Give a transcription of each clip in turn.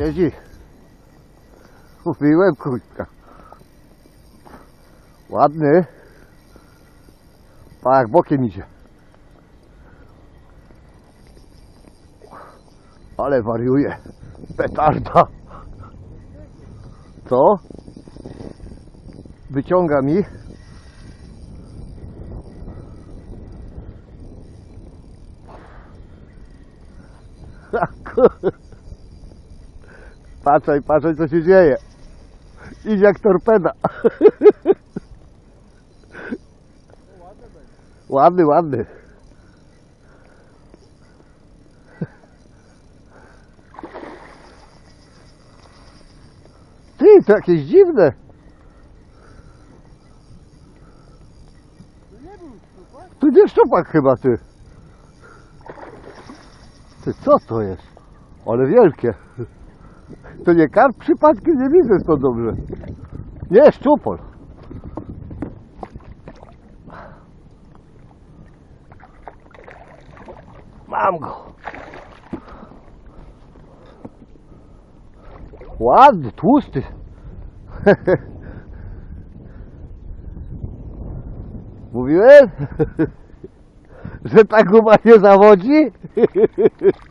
Siedzi. Mówiłem kurczka. Ładny. A jak bokiem idzie. Ale wariuje. Petarda. Co? Wyciąga mi. Patrzaj, patrzaj co się dzieje. Idzie jak torpeda. Ładny, ładny. Ty, to jakieś dziwne. Tu nie szczupak chyba, ty. Ty, co to jest? Ale wielkie. To nie karp przypadkiem? Nie widzę to dobrze. Nie, szczupol. Mam go. Ładny, tłusty. Mówiłem, że ta guma nie zawodzi.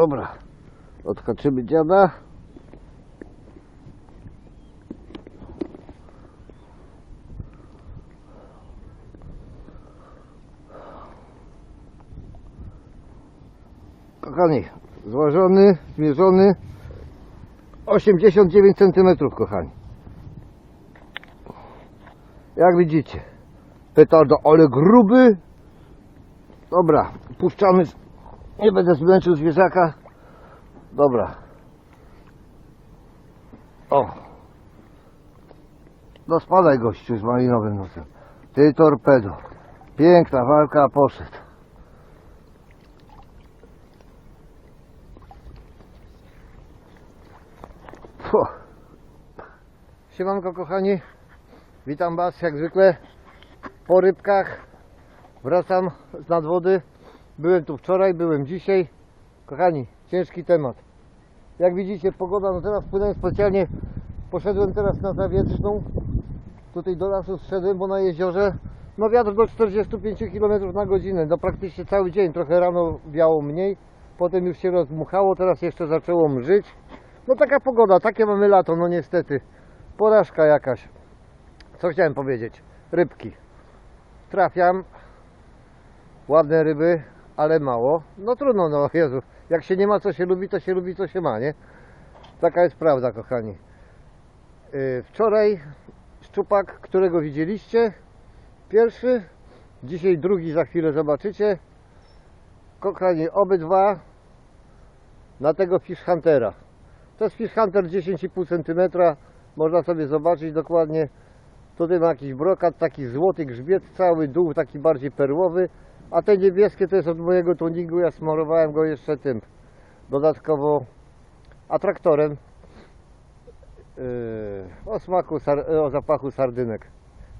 Dobra, odhaczymy dziada. Kochani, złożony, zmierzony 89 cm, kochani. Jak widzicie, petardo, ale gruby. Dobra, puszczamy. Nie będę zmęczył zwierzaka. Dobra. O. No spadaj gościu z malinowym nosem. Ty torpedo. Piękna walka, poszedł. Fu. Siemanko kochani, witam Was jak zwykle po rybkach. Wracam z nadwody. Byłem tu wczoraj, byłem dzisiaj. Kochani, ciężki temat. Jak widzicie pogoda, no teraz płynąłem specjalnie, poszedłem teraz na zawietrzną. Tutaj do lasu zszedłem, bo na jeziorze no wiatr do 45 km na godzinę, no praktycznie cały dzień, trochę rano wiało mniej, potem już się rozmuchało, teraz jeszcze zaczęło mrzyć. No taka pogoda, takie mamy lato, no niestety. Porażka jakaś. Co chciałem powiedzieć? Rybki. Trafiam. Ładne ryby, ale mało. No trudno, no Jezu. Jak się nie ma co się lubi, to się lubi co się ma, nie? Taka jest prawda, kochani. Yy, Wczoraj szczupak, którego widzieliście, pierwszy, dzisiaj drugi za chwilę zobaczycie. Kochani, obydwa na tego Fish Huntera. To jest Fish Hunter 10,5 cm. Można sobie zobaczyć dokładnie. Tutaj ma jakiś brokat, taki złoty grzbiet, cały dół taki bardziej perłowy. A te niebieskie to jest od mojego tuningu. Ja smarowałem go jeszcze tym dodatkowo atraktorem yy, o smaku, o zapachu sardynek.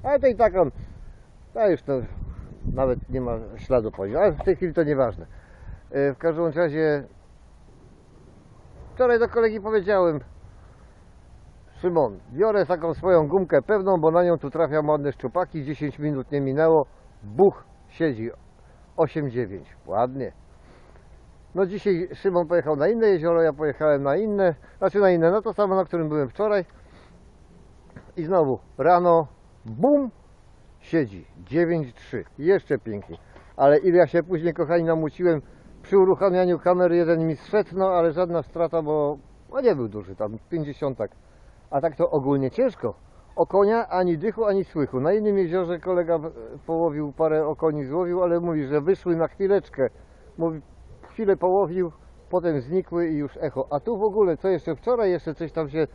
Ale to i tak on, a już to nawet nie ma śladu po nim, ale w tej chwili to nieważne. Yy, w każdym razie Wczoraj do kolegi powiedziałem Szymon, biorę taką swoją gumkę pewną, bo na nią tu trafiam ładne szczupaki 10 minut nie minęło Buch siedzi 8-9, ładnie. No dzisiaj Szymon pojechał na inne jezioro, ja pojechałem na inne Znaczy na inne, no to samo na którym byłem wczoraj. I znowu rano Bum Siedzi 9-3, jeszcze piękniej Ale ile ja się później kochani namuciłem przy uruchamianiu kamery jeden mi zszedł, no ale żadna strata, bo no nie był duży, tam 50. A tak to ogólnie ciężko. Okonia ani dychu, ani słychu. Na innym jeziorze kolega w- połowił parę okoni, złowił, ale mówi, że wyszły na chwileczkę. Mówi, chwilę połowił, potem znikły i już echo. A tu w ogóle, co jeszcze wczoraj, jeszcze coś tam się,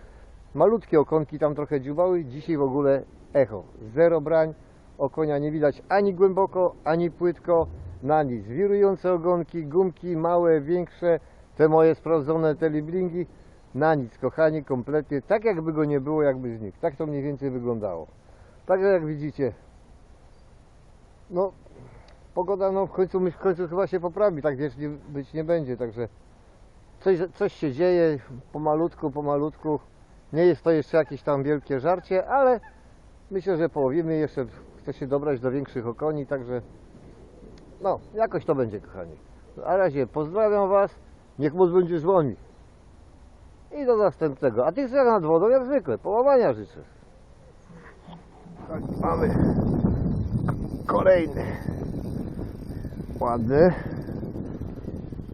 malutkie okonki tam trochę dziubały, dzisiaj w ogóle echo. Zero brań, okonia nie widać ani głęboko, ani płytko, na nic. Wirujące ogonki, gumki małe, większe, te moje sprawdzone teleblingi, na nic, kochani, kompletnie, tak jakby go nie było, jakby znikł. Tak to mniej więcej wyglądało. Także jak widzicie, no, pogoda no w końcu, w końcu chyba się poprawi, tak wiecznie być nie będzie, także coś, coś się dzieje pomalutku, pomalutku. Nie jest to jeszcze jakieś tam wielkie żarcie, ale myślę, że połowimy jeszcze, chce się dobrać do większych okoni, także no, jakoś to będzie, kochani. Na razie pozdrawiam Was, niech moc będzie z Wami. I do następnego. A tych nad wodą jak zwykle, połamania życzę. Tak, mamy kolejny. Ładny.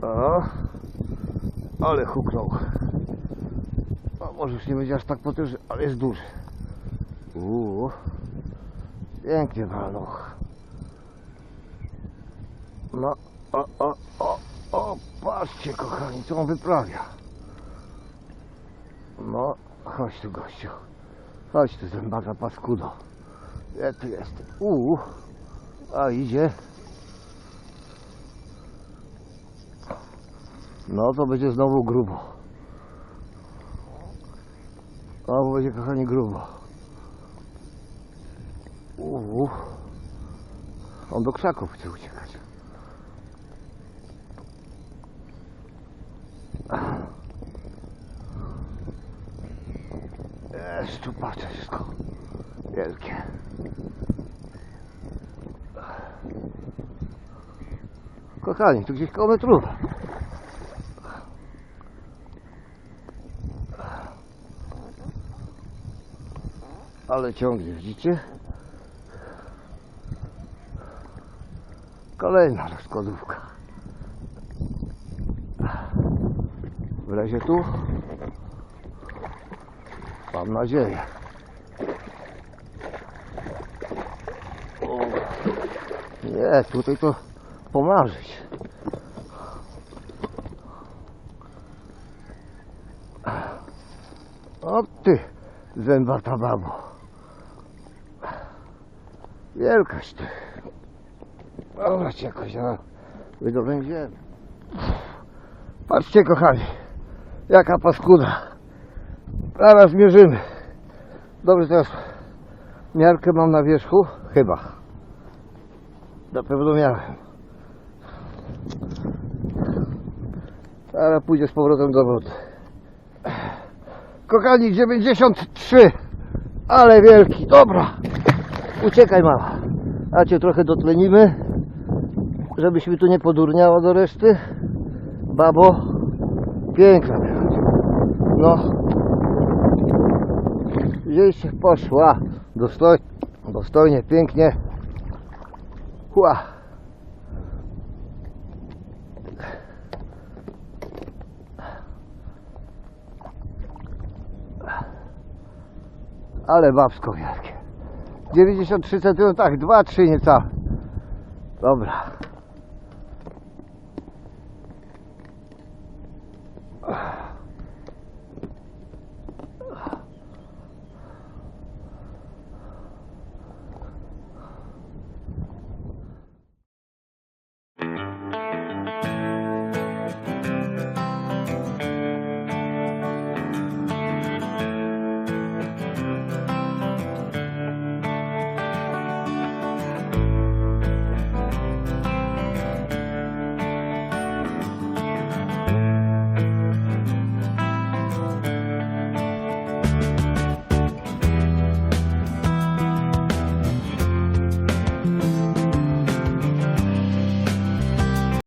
O, ale huknął. O, może już nie będzie aż tak potężny, ale jest duży. Uuu, pięknie walnął. No, o, o, o, o, patrzcie kochani, co on wyprawia. No, chodź tu gościu. Chodź tu zębata paskudo. Ja tu jestem. Uuu, a idzie. No to będzie znowu grubo. O, będzie kochani grubo. Uuu. On do krzaków chce uciekać. Jest tu patrzę wszystko. Wielkie. Kochani, tu gdzieś koło metrówka. Ale ciągnie, widzicie? Kolejna rozkładówka. Wlezie tu? Mam nadzieję. O, nie, tutaj to pomarzyć. O ty, zębata babo. Wielkaś ty. Dobra cię jakoś, no. Wydobędziemy. Patrzcie kochani, jaka paskuda. Zaraz mierzymy. Dobrze, teraz miarkę mam na wierzchu? Chyba. Na pewno miałem. Teraz pójdzie z powrotem do wody. Kochani, 93. Ale wielki. Dobra. Uciekaj mała. A cię trochę dotlenimy, żebyś tu nie podurniała do reszty. Babo, piękna. No. Gdzieś poszła. Dostoj, dostojnie, pięknie. Hua. Ale babsko wielkie. 93 cm, tak, 2-3 niecałe. Dobra.